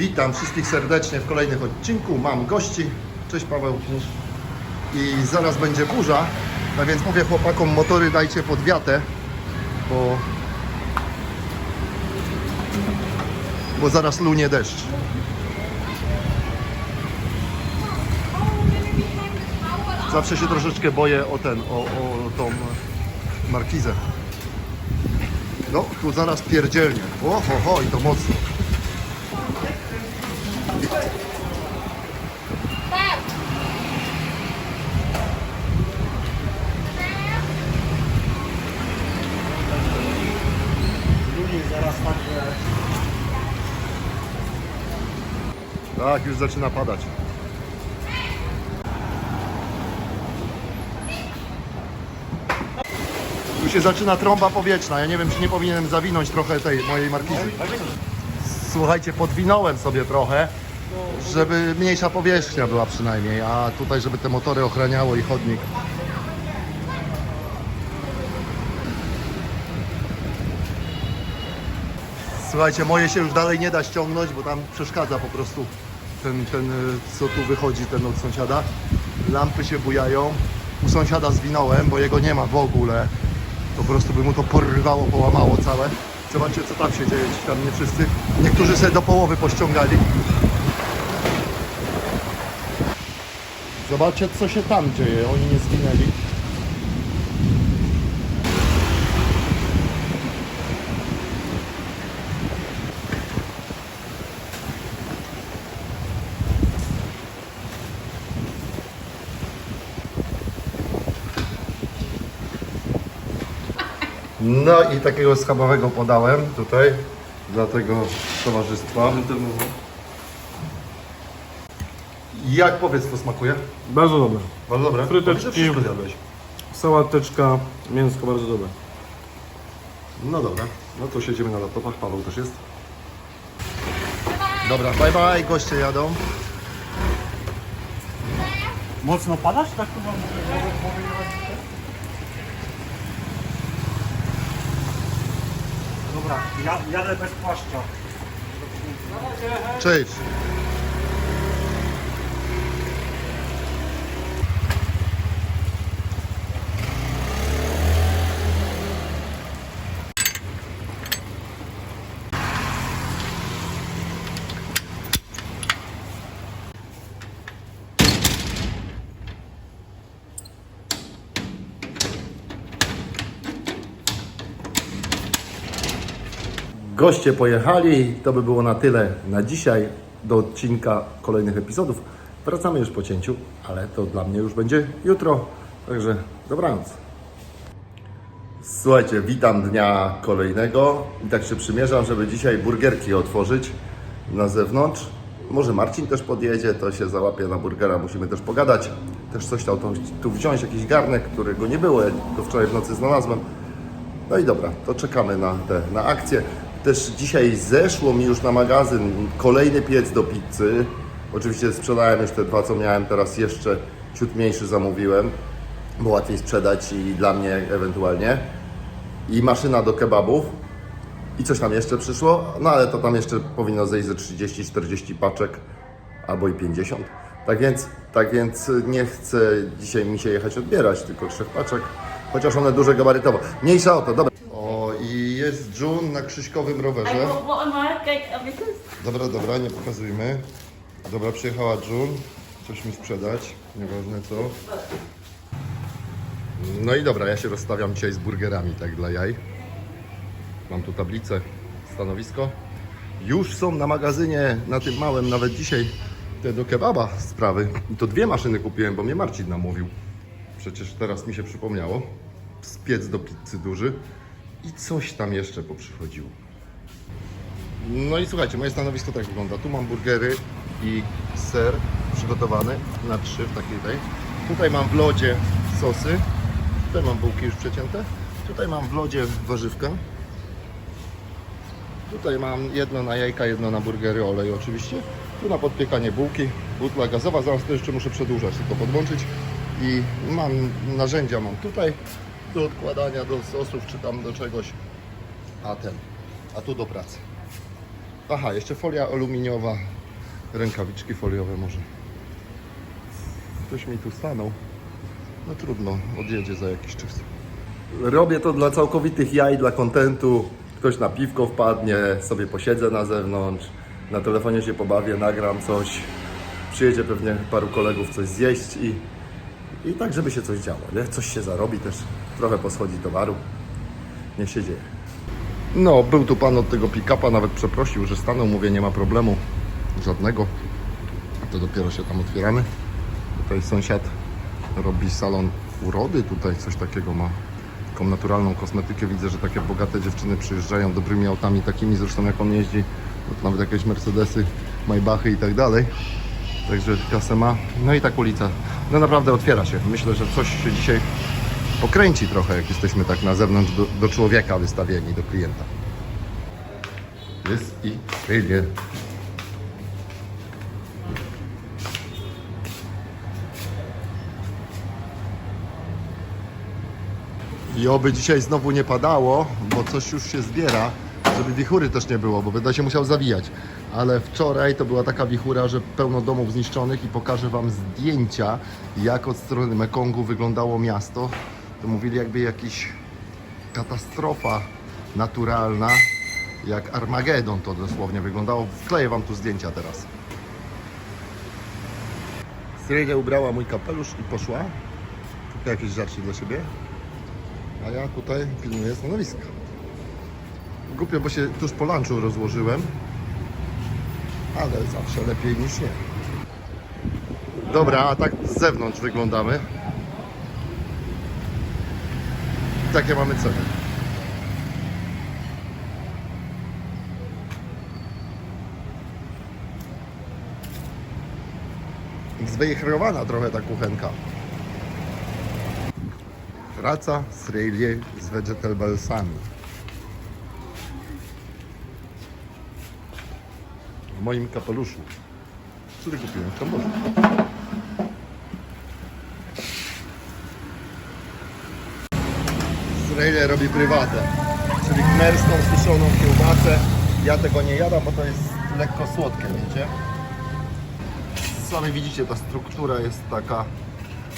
Witam wszystkich serdecznie w kolejnych odcinku. Mam gości. Cześć Paweł. I zaraz będzie burza, a więc mówię chłopakom, motory dajcie pod wiatę, bo, bo zaraz lunie deszcz. Zawsze się troszeczkę boję o ten, o, o tą markizę. No, tu zaraz pierdzielnie. O, ho, ho, i to mocno. Tak, już zaczyna padać. Tu się zaczyna trąba powietrzna. Ja nie wiem, czy nie powinienem zawinąć trochę tej mojej markizy. Słuchajcie, podwinąłem sobie trochę, żeby mniejsza powierzchnia była przynajmniej, a tutaj, żeby te motory ochraniało i chodnik. Słuchajcie, moje się już dalej nie da ściągnąć, bo tam przeszkadza po prostu ten, ten y, co tu wychodzi, ten od sąsiada. Lampy się bujają. U sąsiada zwinąłem, bo jego nie ma w ogóle. Po prostu by mu to porwało, połamało całe. Zobaczcie, co tam się dzieje, ci tam nie wszyscy. Niektórzy sobie do połowy pościągali. Zobaczcie, co się tam dzieje. Oni nie zginęli. No i takiego schabowego podałem tutaj dla tego towarzystwa. Jak powiedz, to smakuje? Bardzo dobre. Bardzo dobre. Fryteczki. Wszystko zjadłeś. Sałateczka, mięsko bardzo dobre. No dobra, no to siedzimy na laptopach, Paweł też jest. Dobra, bye bye, goście jadą. mocno padać, tak to wam Dobra, ja, jadę bez płaszcza. Cześć. Goście pojechali, to by było na tyle na dzisiaj. Do odcinka kolejnych epizodów. Wracamy już po cięciu, ale to dla mnie już będzie jutro. Także dobranoc. Słuchajcie, witam dnia kolejnego i tak się przymierzam, żeby dzisiaj burgerki otworzyć na zewnątrz. Może Marcin też podjedzie, to się załapie na burgera, musimy też pogadać. Też coś tam tu- wziąć, jakiś garnek, którego nie było, ja go wczoraj w nocy znalazłem. No i dobra, to czekamy na te, na akcję. Też dzisiaj zeszło mi już na magazyn kolejny piec do pizzy. Oczywiście sprzedałem już te dwa, co miałem, teraz jeszcze ciut mniejszy zamówiłem, bo łatwiej sprzedać i dla mnie ewentualnie. I maszyna do kebabów. I coś tam jeszcze przyszło, no ale to tam jeszcze powinno zejść ze 30-40 paczek albo i 50. Tak więc, tak więc nie chcę dzisiaj mi się jechać odbierać, tylko trzech paczek, chociaż one duże gabarytowo. Mniejsza o to, dobra. June na krzyżkowym rowerze. want Dobra, dobra, nie pokazujmy. Dobra, przyjechała June, coś mi sprzedać, nieważne co. No i dobra, ja się rozstawiam dzisiaj z burgerami, tak dla jaj. Mam tu tablicę, stanowisko. Już są na magazynie, na tym małym, nawet dzisiaj te do kebaba sprawy. I to dwie maszyny kupiłem, bo mnie Marcin namówił. Przecież teraz mi się przypomniało. Spiec do pizzy duży. I coś tam jeszcze poprzychodziło. No i słuchajcie, moje stanowisko tak wygląda. Tu mam burgery i ser przygotowany na trzy w takiej tej. Tutaj mam w lodzie sosy. Tutaj mam bułki już przecięte. Tutaj mam w lodzie warzywka. Tutaj mam jedno na jajka, jedno na burgery, olej oczywiście. Tu na podpiekanie bułki, butla gazowa. Zaraz to jeszcze muszę przedłużać, tylko podłączyć. I mam narzędzia mam tutaj do odkładania do sosów czy tam do czegoś. A ten, a tu do pracy. Aha, jeszcze folia aluminiowa, rękawiczki foliowe może. Ktoś mi tu stanął. No trudno, odjedzie za jakiś czas. Robię to dla całkowitych jaj, dla kontentu. Ktoś na piwko wpadnie, sobie posiedzę na zewnątrz, na telefonie się pobawię, nagram coś. Przyjedzie pewnie paru kolegów coś zjeść i, i tak, żeby się coś działo, nie? Coś się zarobi też, trochę poschodzi towaru. Niech się dzieje. No, był tu pan od tego pick-upa, nawet przeprosił, że stanął, mówię, nie ma problemu żadnego. To dopiero się tam otwieramy. Tutaj sąsiad robi salon urody, tutaj coś takiego ma. Taką naturalną kosmetykę. Widzę, że takie bogate dziewczyny przyjeżdżają dobrymi autami, takimi zresztą jak on jeździ, nawet jakieś Mercedesy, Maybachy i tak dalej. Także kasę ma. No i tak ulica. No naprawdę otwiera się. Myślę, że coś się dzisiaj pokręci trochę, jak jesteśmy tak na zewnątrz do, do człowieka wystawieni, do klienta. Jest i wyjdzie. I oby dzisiaj znowu nie padało, bo coś już się zbiera, żeby wichury też nie było, bo będę się musiał zawijać. Ale wczoraj to była taka wichura, że pełno domów zniszczonych i pokażę Wam zdjęcia, jak od strony Mekongu wyglądało miasto. To mówili jakby jakiś katastrofa naturalna, jak Armagedon to dosłownie wyglądało. Wkleję Wam tu zdjęcia teraz. Syrenia ubrała mój kapelusz i poszła. Kupiła jakieś rzeczy dla siebie. A ja tutaj pilnuję stanowiska. Głupio, bo się tuż po lunchu rozłożyłem. Ale zawsze lepiej niż nie. Dobra, a tak z zewnątrz wyglądamy. Takie mamy ceny. Zwejherowana trochę ta kuchenka. Praca z Rayleigh z vegetablesami. W moim kapeluszu, który kupiłem w Kambodży. Rayleigh robi prywatę, czyli kmerską suszoną kiełbasę. Ja tego nie jadam, bo to jest lekko słodkie, wiecie? Sami widzicie, ta struktura jest taka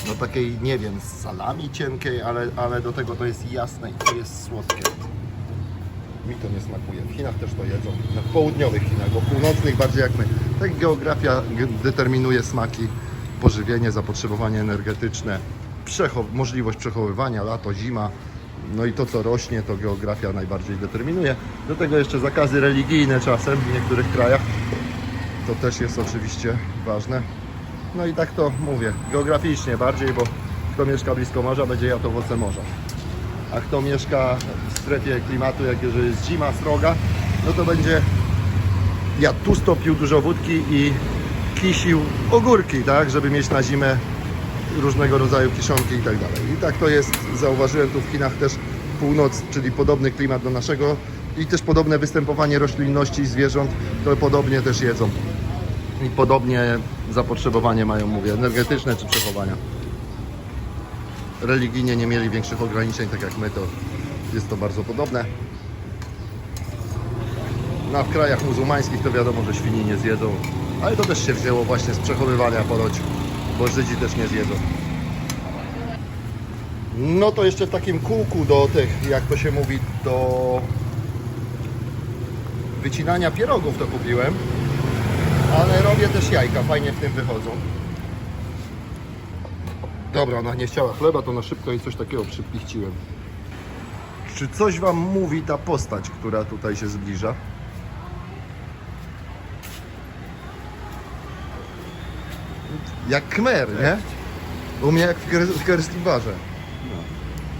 no takiej, nie wiem, salami cienkiej, ale, ale do tego to jest jasne i to jest słodkie. Mi to nie smakuje. W Chinach też to jedzą. Na południowych Chinach, bo północnych bardziej jak my. Tak geografia determinuje smaki, pożywienie, zapotrzebowanie energetyczne, przechow- możliwość przechowywania, lato, zima. No i to, co rośnie, to geografia najbardziej determinuje. Do tego jeszcze zakazy religijne czasem w niektórych krajach. To też jest oczywiście ważne. No i tak to mówię, geograficznie bardziej, bo kto mieszka blisko morza, będzie jadł owoce morza. A kto mieszka w strefie klimatu, jak że jest zima sroga, no to będzie jadł tłusto, pił dużo wódki i kisił ogórki, tak, żeby mieć na zimę różnego rodzaju kiszonki i tak dalej. I tak to jest, zauważyłem tu w Chinach też północ, czyli podobny klimat do naszego i też podobne występowanie roślinności i zwierząt, to podobnie też jedzą i podobnie zapotrzebowanie mają, mówię, energetyczne czy przechowania. Religijnie nie mieli większych ograniczeń, tak jak my, to jest to bardzo podobne. No, w krajach muzułmańskich to wiadomo, że świni nie zjedzą, ale to też się wzięło właśnie z przechowywania ponoć, bo Żydzi też nie zjedzą. No to jeszcze w takim kółku do tych, jak to się mówi, do wycinania pierogów to kupiłem. Ale robię też jajka, fajnie w tym wychodzą. Dobra, ona nie chciała chleba, to na szybko i coś takiego przypichciłem. Czy coś Wam mówi ta postać, która tutaj się zbliża? Jak Kmer, nie? U mnie jak w, Ker- w Kerstlibarze.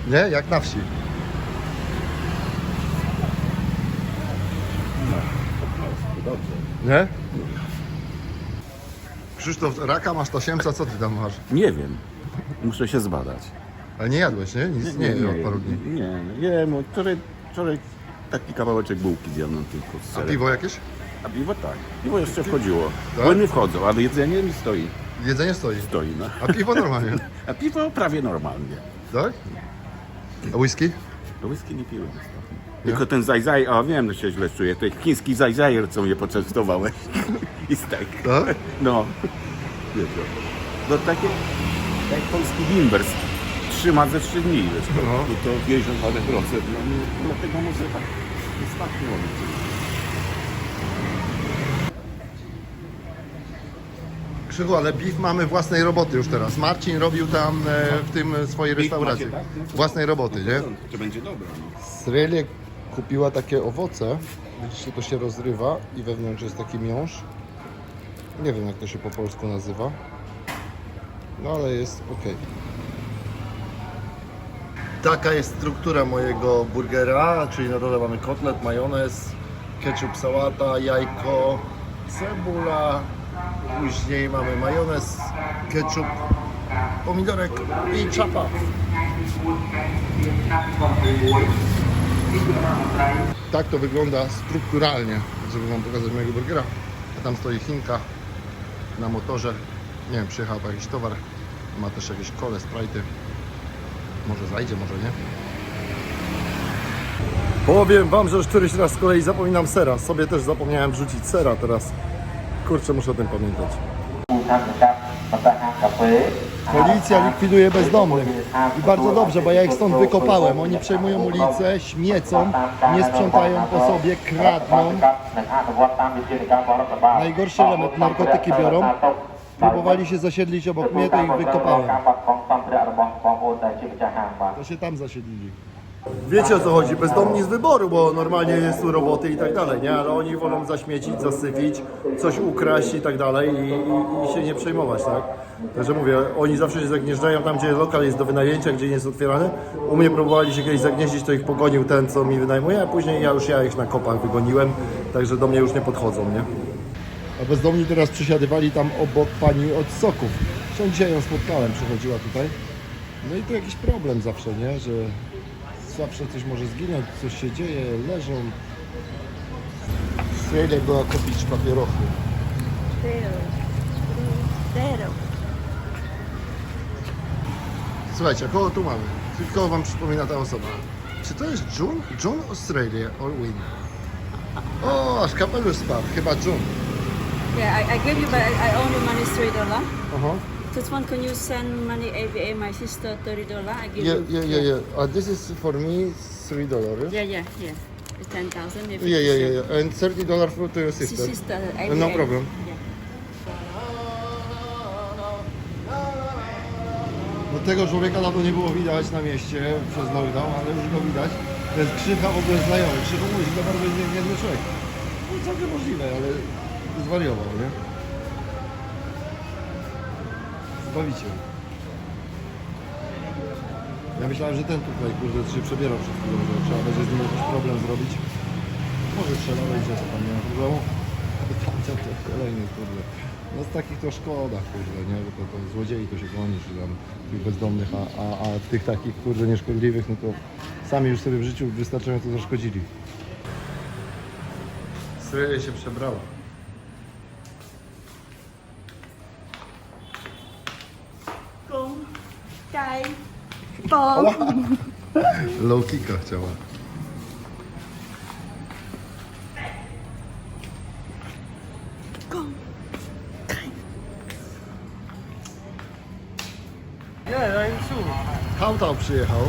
Nie? Jak na wsi. Nie? Krzysztof, raka masz tasiemca, co ty tam masz? Nie wiem. Muszę się zbadać. Ale nie jadłeś, nie? Nic nie, nie, od paru dni. Nie, nie, jem. Wczoraj, wczoraj taki kawałeczek bułki zjadłem tylko z A piwo jakieś? A piwo tak. Piwo jeszcze wchodziło. Tak? Płyny wchodzą, ale jedzenie mi stoi. Jedzenie stoi. Stoi, no. A piwo normalnie, A piwo prawie normalnie. tak? A whisky? Do whisky nie piłem. Tylko ten zajzaj, o wiem, że się źle czuję. To chiński zajzajer, co mnie poczęstowałeś. I stek. Tak? No. Wiesz, no. No takie, tak jak polski bimbers. Trzyma ze trzy dni, wiesz, to, No. to, to 50 parę procent. No, no, dlatego może tak ostatnio robić. Krzychu, ale beef mamy własnej roboty już teraz. Marcin robił tam e, w tym swojej Beef restauracji. macie, tak? Własnej roboty, nie? To będzie dobre. No. Srelie kupiła takie owoce. Widzicie, to się rozrywa i wewnątrz jest taki miąższ. Nie wiem, jak to się po polsku nazywa. No ale jest ok. Taka jest struktura mojego burgera, czyli na dole mamy kotlet, majonez, ketchup, sałata, jajko, cebula. Później mamy majonez, ketchup, pomidorek i czapa. Tak to wygląda strukturalnie, żeby Wam pokazać mojego burgera. A tam stoi Chinka na motorze. Nie wiem, przyjechał po jakiś towar. Ma też jakieś kole, sprajty. Może zajdzie, może nie. Powiem Wam, że już któryś raz z kolei zapominam sera. Sobie też zapomniałem wrzucić sera teraz. Kurczę, muszę o tym pamiętać. Policja likwiduje bezdomnych. I bardzo dobrze, bo ja ich stąd wykopałem. Oni przejmują ulicę, śmiecą, nie sprzątają po sobie, kradną. Najgorszy element, narkotyki biorą. Próbowali się zasiedlić obok mnie, to ich wykopałem. To się tam zasiedlili. Wiecie o co chodzi, bezdomni z wyboru, bo normalnie jest tu roboty i tak dalej, nie? Ale oni wolą zaśmiecić, zasypić, coś ukraść i tak dalej i, i, i się nie przejmować, tak? Także mówię, oni zawsze się zagnieżdżają tam, gdzie lokal jest do wynajęcia, gdzie nie jest otwierany. U mnie próbowali się kiedyś zagnieździć, to ich pogonił ten, co mi wynajmuje, a później ja już ja ich na kopach wygoniłem, także do mnie już nie podchodzą, nie? A bezdomni teraz przysiadywali tam obok pani od soków. Zresztą dzisiaj ją spotkałem, przychodziła tutaj. No i to jakiś problem zawsze, nie? Że zawsze coś może zginąć, coś się dzieje, leżą. Srejle była kupić papierochy. Słuchajcie, kogo tu mamy? Kogo wam przypomina ta osoba? Czy to jest June? June Australia or Win? O, aż kapelusz spadł, chyba June. Yeah, I, I gave you, but I, I owe you money three dollar. Aha. This one, can you send money AVA my sister thirty dollar? I give Yeah, you. yeah, yeah, yeah. Uh, this is for me three dollars. Yeah, yeah, yeah. Ten thousand. Yeah, yeah, yeah, yeah. And thirty dollars for to your Sister. sister. no problem. Yeah. No tego człowieka dawno nie było widać na mieście przez lockdown, ale już go widać. To jest Krzycha ogóle znajomy. Krzycha mówi, że to bardzo nie, niezły człowiek. No całkiem możliwe, ale zwariował, nie? Zbawicie. Ja myślałem, że ten tutaj, kurde, się przebierał przed chwilą, że trzeba będzie z nim jakiś problem zrobić. Może trzeba wejdzie, to tam nie ma problemu. To kolejny, kurde. No z takich to szkoda, kurde, nie? Bo to, to złodziei to się goni, czy tam tych bezdomnych, a, a, a tych takich, kurde, nieszkodliwych, no to sami już sobie w życiu wystarczająco zaszkodzili. Sreje się przebrała. Bom. Low kicka chciała. Yeah, I'm sure. Hautał przyjechał.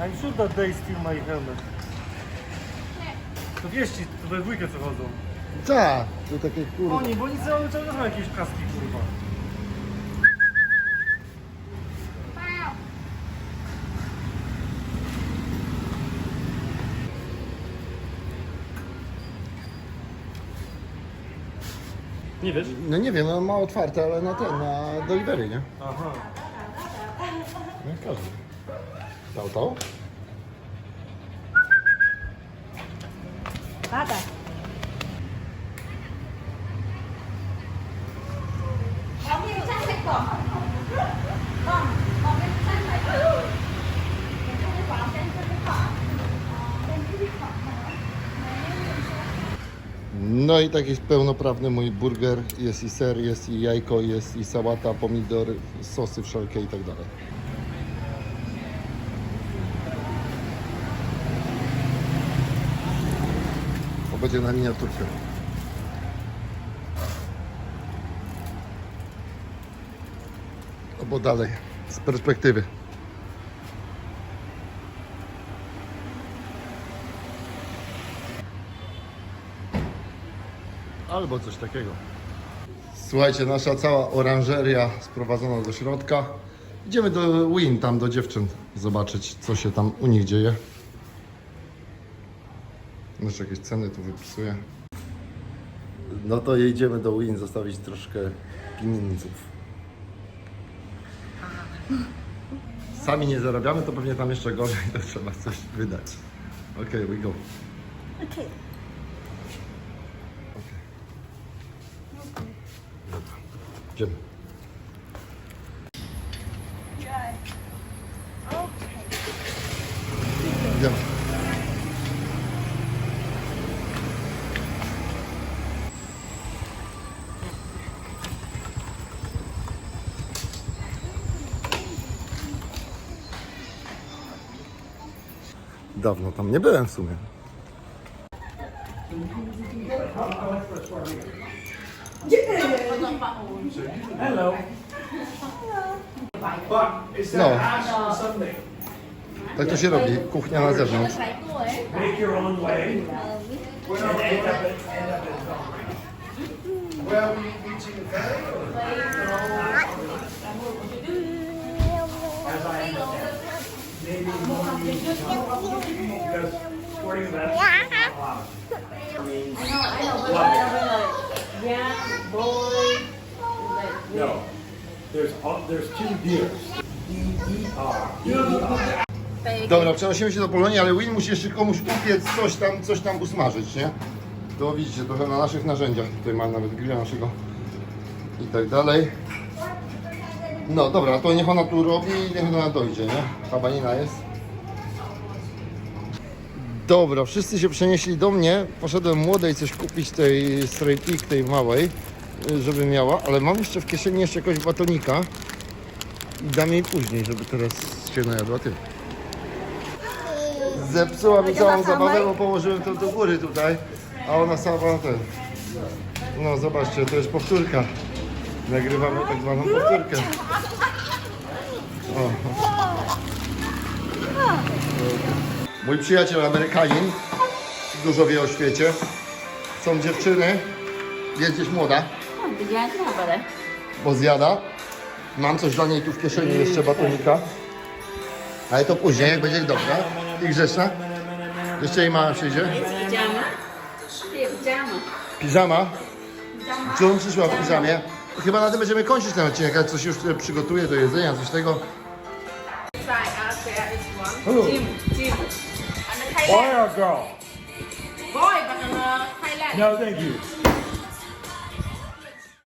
I'm sure that they steal my helmet. To wiesz ci, to we dwójkę co chodzą. Tak, to takie kurde. Oni, bo oni cały czas mają jakieś kaski, kurwa. Nie wiesz? No nie wiem, no ma otwarte, ale na ten, na delivery, nie? Aha. No jak każdy. Hautał? Baba. No i tak jest pełnoprawny mój burger. Jest i ser, jest i jajko, jest i sałata, pomidor, sosy wszelkie i tak dalej. To będzie na miniaturce. Albo dalej, z perspektywy. Albo coś takiego. Słuchajcie, nasza cała oranżeria sprowadzona do środka. Idziemy do Win, tam do dziewczyn, zobaczyć, co się tam u nich dzieje. Jeszcze jakieś ceny tu wypisuję. No to jedziemy do Win zostawić troszkę pieniędzów. Sami nie zarabiamy, to pewnie tam jeszcze gorzej, to trzeba coś wydać. Okej, we go. Okay. Idziemy. Idziemy. Dawno tam nie byłem w sumie. No. Tak to się robi. Kuchnia na zewnątrz. Make your own way. And end up at, end up at As I understand. Maybe more music. Because sporting events are allowed. Yeah, boy. No. There's, all- there's two deers. D-E-R. D-E-R. Dobra, przenosimy się do Polonii, ale Win musi jeszcze komuś upiec, coś tam, coś tam usmażyć, nie? To widzicie, trochę na naszych narzędziach. Tutaj mam nawet grilla naszego i tak dalej. No dobra, to niech ona tu robi i niech ona dojdzie, nie? Kabanina jest. Dobra, wszyscy się przenieśli do mnie. Poszedłem młodej coś kupić tej stray pig, tej małej, żeby miała, ale mam jeszcze w kieszeni jeszcze jakiegoś batonika i dam jej później, żeby teraz się najadła tym. Zepsuła mi całą zabawę, bo położyłem to do góry tutaj, a ona sama ten. No zobaczcie, to jest powtórka. Nagrywamy tak zwaną powtórkę. O. Mój przyjaciel Amerykanin dużo wie o świecie. Są dziewczyny, jest gdzieś młoda, bo zjada. Mam coś dla niej tu w kieszeni, jeszcze batonika. Ale to później, jak będzie dobra i grzeczna. Jeszcze jej mama przyjdzie. Pajama. Pajama. Piżama. June przyszła w piżamie. Chyba na tym będziemy kończyć ten odcinek, jak coś już tutaj przygotuję do jedzenia, coś tego. Jim. Boy or girl? Boy, but uh, Thailand. No, thank you.